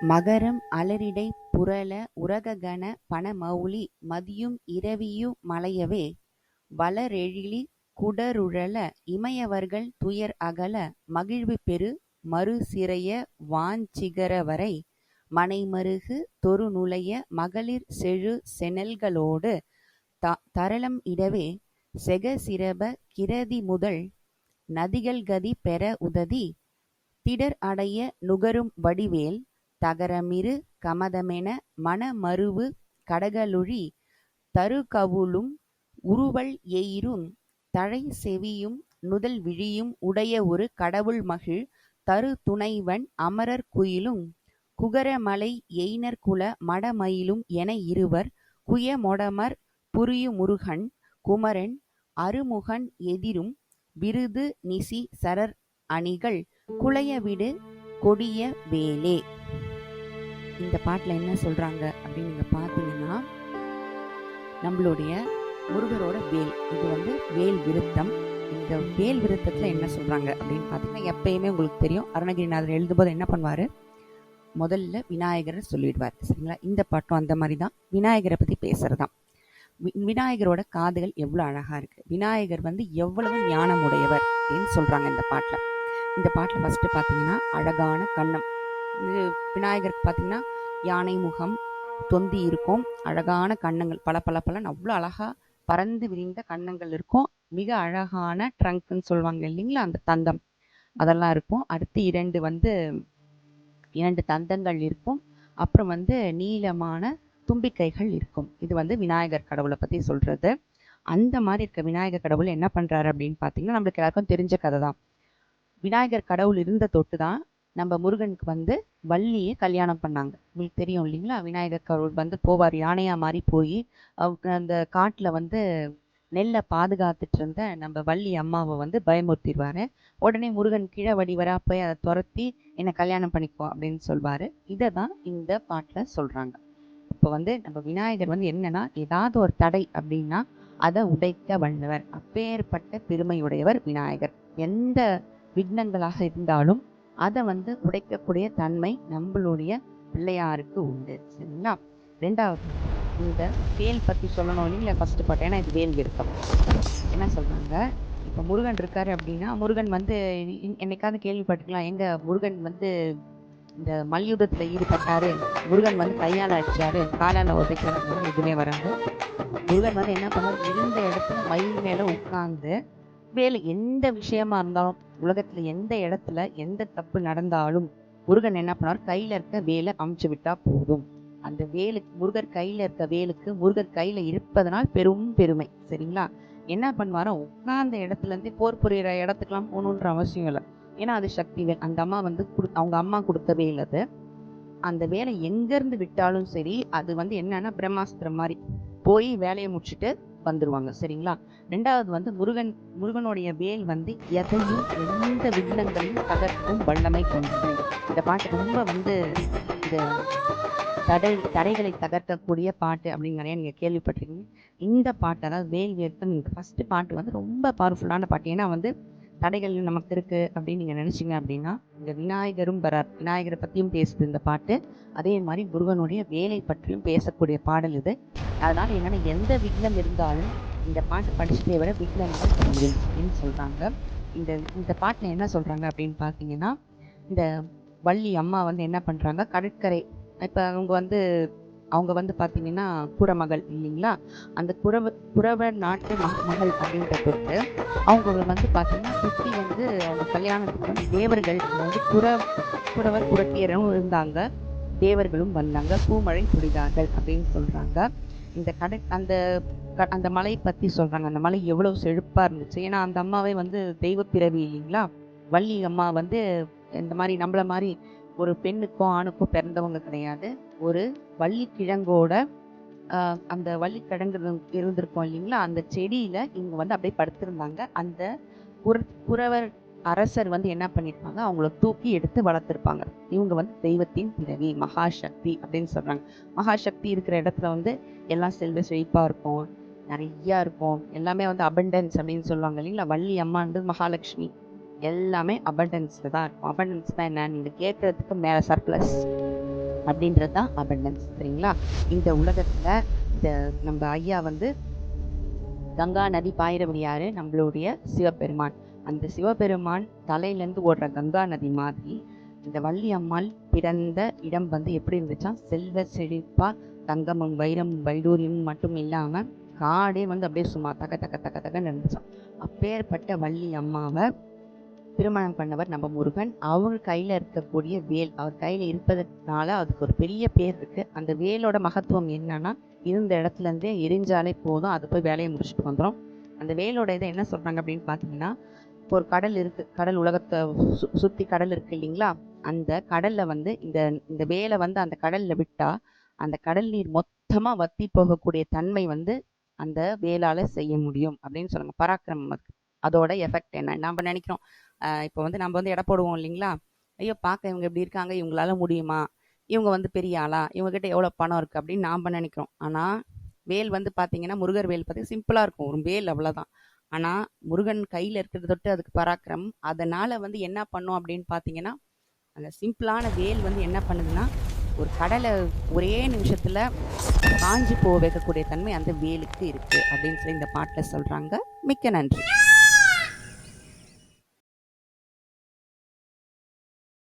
மகரம் அலரிடை புரள உரககன பனமௌலி மதியும் இரவியு மலையவே வளரெழிலி குடருழல இமையவர்கள் துயர் அகல மகிழ்வு பெறு மறுசிறைய வாஞ்சிகரவரை மனைமருகு தொருநுழைய மகளிர் செழு செனல்களோடு த தரளம் இடவே செகசிரப கிரதி முதல் நதிகள் கதி பெற உததி திடர் அடைய நுகரும் வடிவேல் தகரமிரு கமதமென மனமருவு கடகலுழி தருகவுளும் உருவல் எயிரும் தழை செவியும் நுதல் நுதல்விழியும் உடைய ஒரு கடவுள்மகிழ் தருதுணைவன் அமரர் குயிலும் குகரமலை எயினர்குல மடமயிலும் என இருவர் குயமொடமர் புரியுமுருகன் குமரன் அருமுகன் எதிரும் விருது நிசி சரர் அணிகள் குலையவிடு கொடிய வேலே. இந்த பாட்டில் என்ன சொல்கிறாங்க அப்படின்னு நீங்கள் பார்த்தீங்கன்னா நம்மளுடைய முருகரோட வேல். இது வந்து வேல் விருத்தம். இந்த வேல் விருத்தத்தில் என்ன சொல்கிறாங்க அப்படின்னு பார்த்தீங்கன்னா எப்பயுமே உங்களுக்கு தெரியும். அருணகிரிநாதர் எழுதும்போது என்ன பண்ணுவார்? முதல்ல விநாயகரை சொல்லிடுவார். சரிங்களா? இந்த பாட்டும் அந்த மாதிரி தான் விநாயகரை பத்தி பேசுறதுதான். விநாயகரோட காதுகள் எவ்வளோ அழகாக இருக்குது விநாயகர் வந்து எவ்வளவு ஞானம் உடையவர் அப்படின்னு சொல்கிறாங்க இந்த பாட்டில். இந்த பாட்டில் ஃபஸ்ட்டு பார்த்தீங்கன்னா அழகான கண்ணம். இது விநாயகருக்கு பார்த்தீங்கன்னா யானை முகம் தொந்தி இருக்கும் அழகான கண்ணங்கள் பல பல பலன் அவ்வளோ அழகா பறந்து விரிந்த கண்ணங்கள் இருக்கும். மிக அழகான ட்ரங்க்னு சொல்லுவாங்க இல்லைங்களா அந்த தந்தம். அதெல்லாம் இருக்கும். அடுத்து இரண்டு வந்து இரண்டு தந்தங்கள் இருக்கும். அப்புறம் வந்து நீளமான தும்பிக்கைகள் இருக்கும். இது வந்து விநாயகர் கடவுளை பற்றி சொல்கிறது அந்த மாதிரி இருக்க விநாயகர் கடவுள் என்ன பண்ணுறாரு அப்படின்னு பார்த்தீங்கன்னா நம்மளுக்கு எல்லாருக்கும் தெரிஞ்ச கதை தான் விநாயகர் கடவுள் இருந்த தொட்டு தான் நம்ம முருகனுக்கு வந்து வள்ளியை கல்யாணம் பண்ணாங்க. உங்களுக்கு தெரியும் இல்லைங்களா? விநாயகர் கடவுள் வந்து போவார் யானையாக மாதிரி போய் அந்த காட்டில் வந்து நெல்லை பாதுகாத்துட்டு இருந்த நம்ம வள்ளி அம்மாவை வந்து பயமுறுத்திடுவார். உடனே முருகன் கீழே வடிவரா போய் அதை துரத்தி என்னை கல்யாணம் பண்ணிக்கோ அப்படின்னு சொல்வார். இதை தான் இந்த பாட்டில் சொல்கிறாங்க இப்போ வந்து நம்ம விநாயகர் வந்து என்னன்னா ஏதாவது ஒரு தடை அப்படின்னா அதை உடைக்க வல்லவர். அப்பேற்பட்ட பெருமையுடையவர் விநாயகர். எந்த விக்னங்களாக இருந்தாலும் அதை வந்து உடைக்கக்கூடிய தன்மை நம்மளுடைய பிள்ளையாருக்கு உண்டு. சரிங்களா? ரெண்டாவது இந்த வேல் பற்றி சொல்லணும் இல்லைங்களா? ஃபஸ்ட்டு பாட்டு ஏன்னா இது வேல் விருப்பம் என்ன சொல்கிறாங்க இப்போ முருகன் இருக்காரு அப்படின்னா முருகன் வந்து என்னைக்காவது கேள்விப்பட்டிருக்கலாம். எங்கள் முருகன் வந்து இந்த மல்யுத்தத்தில் ஈடுபட்டாரு. முருகன் வந்து கையால் அடிச்சாரு. காலால் உதைக்கிறாரு எதுவுமே வராது முருகன் வந்து என்ன பண்ணார் இருந்த இடத்துல மயில் மேலே உட்காந்து வேலை எந்த விஷயமா இருந்தாலும் உலகத்துல எந்த இடத்துல எந்த தப்பு நடந்தாலும் முருகன் என்ன பண்ணார் கையில இருக்க வேலை அமைச்சு விட்டா போதும். அந்த வேலுக்கு முருகர் கையில இருக்க வேலுக்கு முருகர் கையில இருப்பதனால் பெரும் பெருமை. சரிங்களா? என்ன பண்ணுவாரோ உட்கார்ந்த இடத்துல இருந்து போர் புரியுற இடத்துக்குலாம் போகணுன்ற அவசியம் இல்லை. ஏன்னா அது சக்தி வேல் அந்த அம்மா வந்து அவங்க அம்மா கொடுத்த வேல் அது. அந்த வேலை எங்கேருந்து விட்டாலும் சரி அது வந்து என்னன்னா பிரம்மாஸ்திரம் மாதிரி. போய் வேலையை முடிச்சுட்டு வந்துருவாங்க. சரிங்களா? ரெண்டாவது வந்து முருகன் முருகனுடைய வேல் வந்து எதையும் எந்த விண்ணங்களையும் தகர்க்கும் வல்லமை கொண்டது. இந்த பாட்டு ரொம்ப வந்து இந்த தடை தடைகளை தகர்க்கக்கூடிய பாட்டு அப்படிங்கிற நீங்கள் கேள்விப்பட்டிருக்கீங்க. இந்த பாட்டு அதாவது வேல் வேர்த்தன் ஃபஸ்ட்டு பாட்டு வந்து ரொம்ப பவர்ஃபுல்லான பாட்டு. ஏன்னா வந்து தடைகள் நமக்கு இருக்குது அப்படின்னு நீங்கள் நினச்சிங்க அப்படின்னா இந்த விநாயகரும் வரார். விநாயகரை பற்றியும் பேசுது இந்த பாட்டு. அதே மாதிரி முருகனுடைய வேலை பற்றியும் பேசக்கூடிய பாடல் இது. அதனால் என்னென்னா எந்த விக்னம் இருந்தாலும் இந்த பாட்டு படிச்சதை விட விக்னங்கள் அப்படின்னு சொல்கிறாங்க இந்த இந்த பாட்டில் என்ன சொல்கிறாங்க அப்படின்னு பார்த்தீங்கன்னா இந்த வள்ளி அம்மா வந்து என்ன பண்ணுறாங்க கடற்கரை இப்போ அவங்க வந்து அவங்க வந்து பார்த்தீங்கன்னா குறமகள் இல்லைங்களா? அந்த குறவ குறவ நாட்டு மகள் அப்படின்ற பொறுத்து அவங்க வந்து பார்த்தீங்கன்னா சுற்றி வந்து அவங்க கல்யாணத்துக்கு வந்து தேவர்கள் வந்து குற குறவர் புரட்டியரும் இருந்தாங்க. தேவர்களும் வந்தாங்க. பூமழை புரிதார்கள் அப்படின்னு சொல்கிறாங்க இந்த கடை அந்த அந்த மலை பற்றி சொல்கிறாங்க அந்த மலை எவ்வளோ செழிப்பாக இருந்துச்சு. ஏன்னா அந்த அம்மாவே வந்து தெய்வ பிறவி இல்லைங்களா? வள்ளி அம்மா வந்து இந்த மாதிரி நம்மள மாதிரி ஒரு பெண்ணுக்கும் ஆணுக்கும் பிறந்தவங்க கிடையாது. ஒரு வள்ளிக்கிழங்கோட அந்த வள்ளிக்கிழங்கு இருந்திருக்கும் இல்லைங்களா? அந்த செடியில் இவங்க வந்து அப்படியே படுத்திருந்தாங்க. அந்த புற புறவர் அரசர் வந்து என்ன பண்ணியிருப்பாங்க அவங்கள தூக்கி எடுத்து வளர்த்துருப்பாங்க. இவங்க வந்து தெய்வத்தின் பிறவி மகாசக்தி அப்படின்னு சொல்கிறாங்க மகாசக்தி இருக்கிற இடத்துல வந்து எல்லாம் செல்வ செழிப்பாக இருக்கும் நிறையா இருக்கும். எல்லாமே வந்து அபண்டன்ஸ் அப்படின்னு சொல்லுவாங்க இல்லைங்களா? வள்ளி அம்மான்றது மகாலட்சுமி. எல்லாமே அபண்டன்ஸில் தான் இருக்கும். அபண்டன்ஸ் தான் என்ன? நீங்கள் கேட்குறதுக்கு மேலே சர்ப்ளஸ் அப்படின்றது தான் அபண்டன்ஸ் சரிங்களா? இந்த உலகத்தில் இந்த நம்ம ஐயா வந்து கங்கா நதி பாயிரவர் நம்மளுடைய சிவபெருமான். அந்த சிவபெருமான் தலையிலேருந்து ஓடுற கங்கா நதி மாதிரி இந்த வள்ளி அம்மாள் பிறந்த இடம் வந்து எப்படி இருந்துச்சா செல்வ செழிப்பாக தங்கமும் வைரமும் வைடூரியமும் மட்டும் இல்லாமல் காடே வந்து அப்படியே சும்மா தக்க தக்க தக்க தக்கன்னு இருந்துச்சான் அப்பேற்பட்ட வள்ளி அம்மாவை திருமணம் பண்ணவர் நம்ம முருகன். அவர் கையில் இருக்கக்கூடிய வேல் அவர் கையில் இருப்பதனால அதுக்கு ஒரு பெரிய பேர் இருக்குது அந்த வேலோட மகத்துவம் என்னன்னா இருந்த இடத்துலேருந்தே எரிஞ்சாலே போதும். அது போய் வேலையை முடிச்சுட்டு வந்துடும் அந்த வேலோட இதை என்ன சொல்றாங்க அப்படின்னு பார்த்தீங்கன்னா இப்போ ஒரு கடல் இருக்கு கடல் உலகத்தை சு- சுத்தி கடல் இருக்கு இல்லைங்களா? அந்த கடல்ல வந்து இந்த இந்த வேலை வந்து அந்த கடல்ல விட்டா அந்த கடல் நீர் மொத்தமா வத்தி போகக்கூடிய தன்மை வந்து அந்த வேலால செய்ய முடியும் அப்படின்னு சொல்லுங்க பராக்கிரமம் அதோட எஃபெக்ட் என்ன? நம்ம நினைக்கிறோம். இப்போ வந்து நம்ம வந்து எடை போடுவோம் இல்லைங்களா? ஐயோ பார்க்க இவங்க இப்படி இருக்காங்க இவங்களால முடியுமா? இவங்க வந்து பெரிய ஆளா? இவங்க கிட்ட பணம் இருக்கு அப்படின்னு நாம நினைக்கிறோம். ஆனா வேல் வந்து பார்த்தீங்கன்னா முருகர் வேல் பார்த்தீங்கன்னா சிம்பிளாக இருக்கும். ஒரு வேல் அவ்வளோதான் ஆனால் முருகன் கையில் இருக்கிறது தொட்டு அதுக்கு பராக்கிரமம் அதனால் வந்து என்ன பண்ணும் அப்படின்னு பார்த்தீங்கன்னா அந்த சிம்பிளான வேல் வந்து என்ன பண்ணுதுன்னா ஒரு கடலை ஒரே நிமிஷத்தில் காஞ்சி போக வைக்கக்கூடிய தன்மை அந்த வேலுக்கு இருக்குது அப்படின்னு சொல்லி இந்த பாட்டில் சொல்கிறாங்க மிக்க நன்றி.